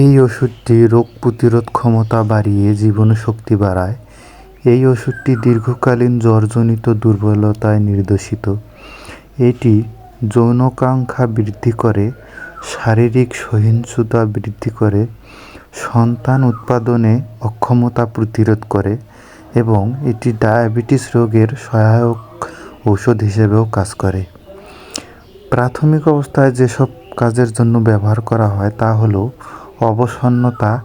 এই ওষুধটি রোগ প্রতিরোধ ক্ষমতা বাড়িয়ে জীবনীশক্তি বাড়ায়। এই ওষুধটি দীর্ঘকালীন জ্বরজনিত দুর্বলতায় নির্দেশিত। এটি যৌনাকাঙ্ক্ষা বৃদ্ধি করে, শারীরিক সহিষ্ণুতা বৃদ্ধি করে, সন্তান উৎপাদনে অক্ষমতা প্রতিরোধ করে এবং এটি ডায়াবেটিস রোগের সহায়ক ঔষধ হিসেবেও কাজ করে। প্রাথমিক অবস্থায় যেসব কাজের জন্য ব্যবহার করা হয় তা হলো অবসন্নতা,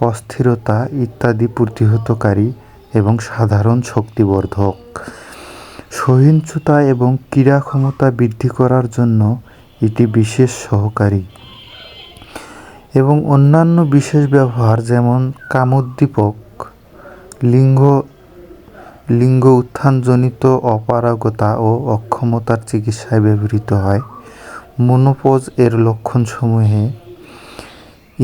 অস্থিরতা ইত্যাদি প্রতিহতকারী এবং সাধারণ শক্তিবর্ধক। সহিষ্ণুতা এবং ক্রীড়া ক্ষমতা বৃদ্ধি করার জন্য এটি বিশেষ সহকারী। এবং অন্যান্য বিশেষ ব্যবহার যেমন কামোদ্দীপক, লিঙ্গ লিঙ্গ উত্থানজনিত অপারগতা ও অক্ষমতার চিকিৎসায় ব্যবহৃত হয়। মোনোপজ এর লক্ষণসমূহে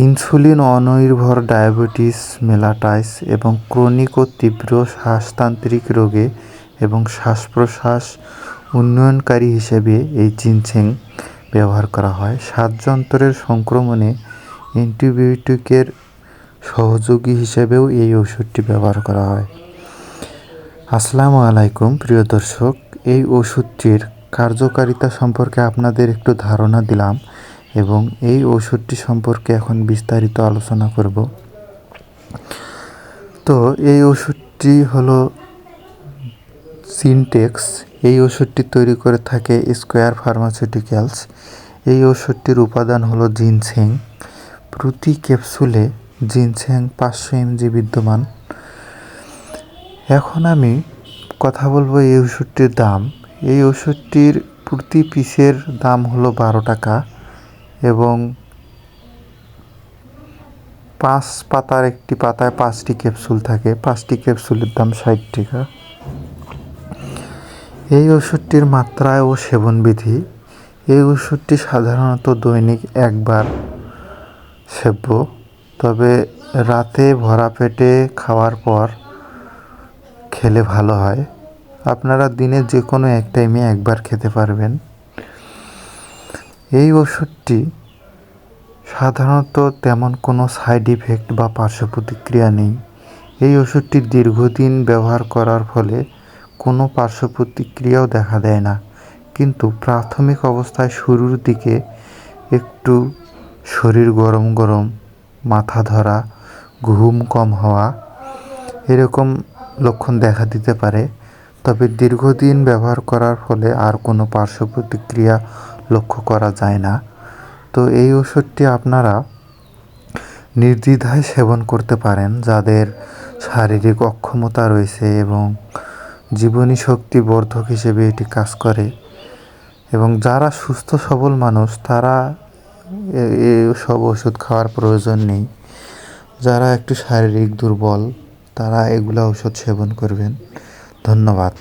ইনসুলিন অনির্ভর ডায়াবেটিস, মেলাটাইস এবং ক্রনিক ও তীব্র শ্বাসতান্ত্রিক রোগে এবং শ্বাস প্রশ্বাস উন্নয়নকারী হিসেবে এই জিনসেং ব্যবহার করা হয়। শ্বাসযন্ত্রের সংক্রমণে অ্যান্টিবায়োটিকের সহযোগী হিসেবেও এই ওষুধটি ব্যবহার করা হয়। আসসালামু আলাইকুম, প্রিয় দর্শক। এই ওষুধটির কার্যকারিতা সম্পর্কে আপনাদের একটু ধারণা দিলাম। এবং এই ওষুধটি সম্পর্কে এখন বিস্তারিত আলোচনা করব। তো এই ওষুধটি হলো সিনটেক্স এই ওষুধটি তৈরি করে থাকে স্কোয়ার ফার্মাসিউটিক্যালস এই ওষুধটির উপাদান হলো জিনসেং। প্রতি ক্যাপসুলে জিনসেং পাঁচশো এমজি বিদ্যমান। এখন আমি কথা বলব এই ওষুধটির দাম। এই ওষুধটির প্রতি পিসের দাম হলো বারো টাকা। এবং পাঁচ পাতার একটি পাতায় পাঁচটি ক্যাপসুল থাকে। পাঁচটি ক্যাপসুলের দাম ষাট টাকা। এই ওষুধটির মাত্রায় ও সেবনবিধি। এই ওষুধটি সাধারণত দৈনিক একবার সেব্য। তবে রাতে ভরা পেটে খাওয়ার পর খেলে ভালো হয়। আপনারা দিনে যে কোনো এক টাইমে একবার খেতে পারবেন। এই ওষুধটি সাধারণত তেমন কোনো সাইড ইফেক্ট বা পার্শ্ব প্রতিক্রিয়া নেই। এই ওষুধটি দীর্ঘদিন ব্যবহার করার ফলে কোনো পার্শ্ব প্রতিক্রিয়াও দেখা দেয় না। কিন্তু প্রাথমিক অবস্থায় শুরুর দিকে একটু শরীর গরম গরম, মাথা ধরা, ঘুম কম হওয়া এরকম লক্ষণ দেখা দিতে পারে। তবে দীর্ঘদিন ব্যবহার করার ফলে আর কোনো পার্শ্ব প্রতিক্রিয়া লক্ষ্য করা যায় না। তো এই ওষুধটি আপনারা নির্দ্বিধায় সেবন করতে পারেন, যাদের শারীরিক অক্ষমতা রয়েছে এবং জীবনী শক্তি বর্ধক হিসেবে এটি কাজ করে। এবং যারা সুস্থ, সবল মানুষ, তারা সব ওষুধ খাওয়ার প্রয়োজন নেই। যারা একটু শারীরিক দুর্বল, তারা এগুলো ওষুধ সেবন করবেন। ধন্যবাদ।